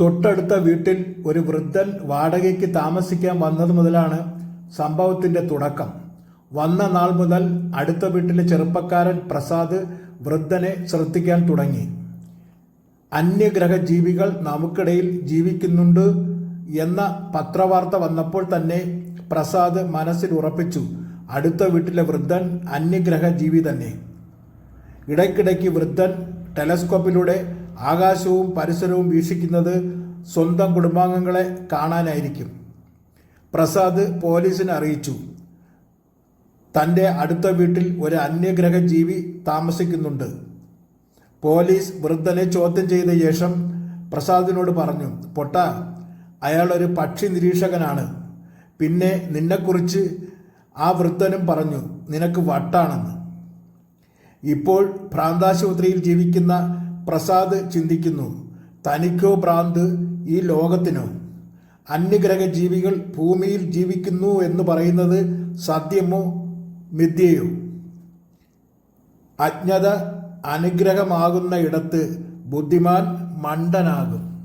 തൊട്ടടുത്ത വീട്ടിൽ ഒരു വൃദ്ധൻ വാടകയ്ക്ക് താമസിക്കാൻ വന്നത് മുതലാണ് സംഭവത്തിന്റെ തുടക്കം. വന്ന നാൾ മുതൽ അടുത്ത വീട്ടിലെ ചെറുപ്പക്കാരൻ പ്രസാദ് വൃദ്ധനെ ശ്രദ്ധിക്കാൻ തുടങ്ങി. അന്യഗ്രഹ ജീവികൾ നമുക്കിടയിൽ ജീവിക്കുന്നുണ്ട് എന്ന പത്രവാർത്ത വന്നപ്പോൾ തന്നെ പ്രസാദ് മനസ്സിൽ ഉറപ്പിച്ചു അടുത്ത വീട്ടിലെ വൃദ്ധൻ അന്യഗ്രഹ ജീവി തന്നെ. ഇടയ്ക്കിടയ്ക്ക് വൃദ്ധൻ ടെലസ്കോപ്പിലൂടെ ആകാശവും പരിസരവും വീക്ഷിക്കുന്നത് സ്വന്തം കുടുംബാംഗങ്ങളെ കാണാനായിരിക്കും. പ്രസാദ് പോലീസിനെ അറിയിച്ചു. തന്റെ അടുത്ത വീട്ടിൽ ഒരു അന്യഗ്രഹ ജീവി താമസിക്കുന്നുണ്ട്. പോലീസ് വൃദ്ധനെ ചോദ്യം ചെയ്ത ശേഷം പ്രസാദിനോട് പറഞ്ഞു പൊട്ട അയാൾ ഒരു പക്ഷി നിരീക്ഷകനാണ്. പിന്നെ നിന്നെക്കുറിച്ച് ആ വൃദ്ധനും പറഞ്ഞു നിനക്ക് വട്ടാണെന്ന്. ഇപ്പോൾ ഭ്രാന്താശുപത്രിയിൽ ജീവിക്കുന്ന പ്രസാദ് ചിന്തിക്കുന്നു. തനിക്കോ ഭ്രാന്ത് ഈ ലോകത്തിനോ? അന്യഗ്രഹ ജീവികൾ ഭൂമിയിൽ ജീവിക്കുന്നു എന്ന് പറയുന്നത് സത്യമോ മിഥ്യയോ? അജ്ഞത അനുഗ്രഹമാകുന്ന ഇടത്ത് ബുദ്ധിമാൻ മണ്ടനാകും.